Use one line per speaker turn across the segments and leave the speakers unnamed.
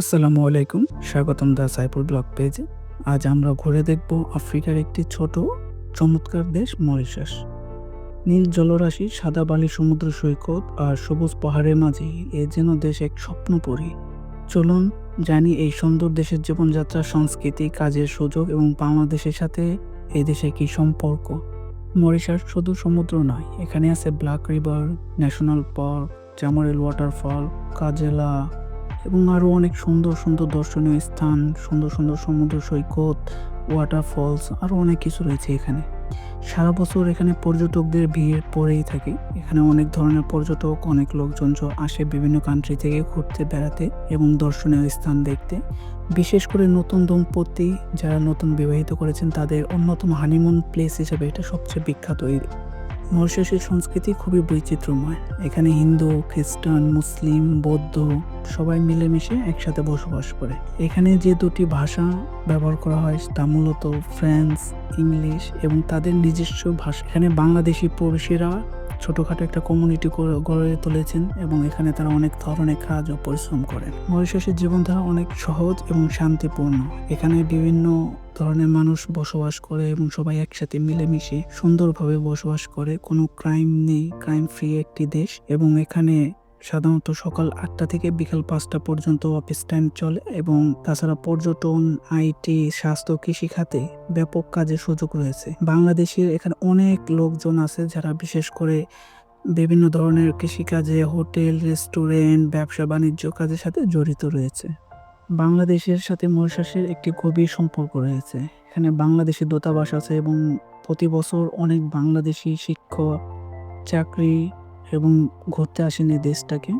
আসসালামু আলাইকুম, স্বাগতম দা সাইপুর ব্লগ পেজে। আজ আমরা ঘুরে দেখব আফ্রিকার একটি ছোট, চমৎকার দেশ মরিশাস। নীল জলরাশি, সাদা বালি সমুদ্র সৈকত আর সবুজ পাহাড়ের মাঝে এ যেন দেশ এক স্বপ্নপুরী। চলুন জানি এই সুন্দর দেশের জীবনযাত্রা, সংস্কৃতি, কাজের সুযোগ এবং বাংলাদেশের সাথে এই দেশে কি সম্পর্ক? মরিশাস শুধু সমুদ্র নয়, এখানে আছে black river, national park, Chamarel waterfall, Casela এবং আরও অনেক সুন্দর সুন্দর দর্শনীয় স্থান, সুন্দর সুন্দর সমুদ্র সৈকত ওয়াটারফলস আরও অনেক কিছু রয়েছে এখানে। সারা বছর এখানে পর্যটকদের ভিড় পড়েই থাকে। এখানে অনেক ধরনের পর্যটক, অনেক লোকজন আসে বিভিন্ন কান্ট্রি থেকে ঘুরতে, বেড়াতে এবং দর্শনীয় স্থান দেখতে। বিশেষ করে নতুন দম্পতি যারা নতুন বিবাহিত করেছেন, তাদের অন্যতম হানিমুন প্লেস হিসেবে এটা সবচেয়ে বিখ্যাত এই মরিশাসের সংস্কৃতি খুবই বৈচিত্র্যময়। এখানে হিন্দু, খ্রিস্টান, মুসলিম, বৌদ্ধ সবাই মিলেমিশে একসাথে বসবাস করে। এখানে যে দুটি ভাষা ব্যবহার করা হয় তা মূলত ফ্রেঞ্চ, ইংলিশ এবং তাদের নিজস্ব ভাষা। এখানে বাংলাদেশি প্রবাসীরা ছোটখাটো একটা কমিউনিটি গড়ে তুলেছেন এবং এখানে তারা অনেক ধরনের কাজ ও পরিশ্রম করেন। মরিশাসের জীবনধারা অনেক সহজ এবং শান্তিপূর্ণ। এখানে বিভিন্ন ধরনের মানুষ বসবাস করে এবং সবাই একসাথে মিলেমিশে সুন্দরভাবে বসবাস করে। কোনো ক্রাইম নেই ক্রাইম ফ্রি একটি দেশ এবং এখানে সাধারণত সকাল আটটা থেকে বিকাল পাঁচটা পর্যন্ত অফিস টাইম চলে এবং তাছাড়া পর্যটন আইটি স্বাস্থ্য কৃষি খাতে ব্যাপক কাজের সুযোগ রয়েছে। বাংলাদেশের এখানে অনেক লোকজন আছে যারা বিশেষ করে বিভিন্ন ধরনের কৃষিকাজে, হোটেল, রেস্টুরেন্ট, ব্যবসা, বাণিজ্য কাজের সাথে জড়িত রয়েছে। বাংলাদেশের সাথে মরিশাসের একটি গভীর সম্পর্ক রয়েছে। এখানে বাংলাদেশি দূতাবাস আছে এবং প্রতি বছর অনেক বাংলাদেশি শিক্ষক, চাকরি এবং ঘুরতে আসেন এই দেশটাকে।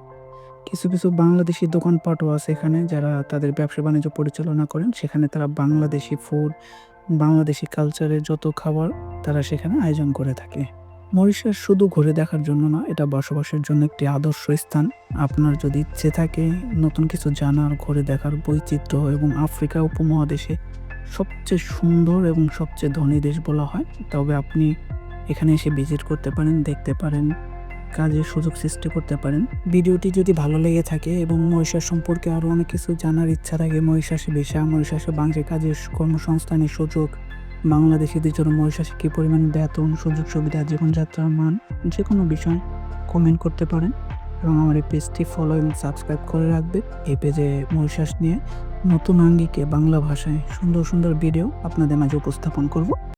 কিছু কিছু বাংলাদেশি দোকানপাটও আছে এখানে যারা তাদের ব্যবসা বাণিজ্য পরিচালনা করেন। সেখানে তারা বাংলাদেশি ফুড বাংলাদেশি কালচারের যত খাবার তারা সেখানে আয়োজন করে থাকে। মরিশাস শুধু ঘুরে দেখার জন্য না, এটা বসবাসের জন্য একটি আদর্শ স্থান। আপনার যদি ইচ্ছে থাকে নতুন কিছু জানার, ঘুরে দেখার বৈচিত্র্য এবং আফ্রিকা উপমহাদেশে সবচেয়ে সুন্দর এবং সবচেয়ে ধনী দেশ বলা হয়, তবে আপনি এখানে এসে ভিজিট করতে পারেন, দেখতে পারেন। কাজের সুযোগ সৃষ্টি করতে পারেন। ভিডিওটি যদি ভালো লেগে থাকে এবং মহিষাস সম্পর্কে আরও অনেক কিছু জানার ইচ্ছা থাকে, মহিষাসী ভিসা মহিষাসে বাংলাদেশের কাজের কর্মসংস্থানের সুযোগ, বাংলাদেশিদের জন্য মহিষাসে কী পরিমাণ বেতন, সুযোগ সুবিধা, জীবনযাত্রার মান, যে কোনো বিষয় কমেন্ট করতে পারেন এবং আমার এই পেজটি ফলো এবং সাবস্ক্রাইব করে রাখবে। এই পেজে মহিষাস নিয়ে নতুন আঙ্গিকে বাংলা ভাষায় সুন্দর সুন্দর ভিডিও আপনাদের মাঝে উপস্থাপন করব।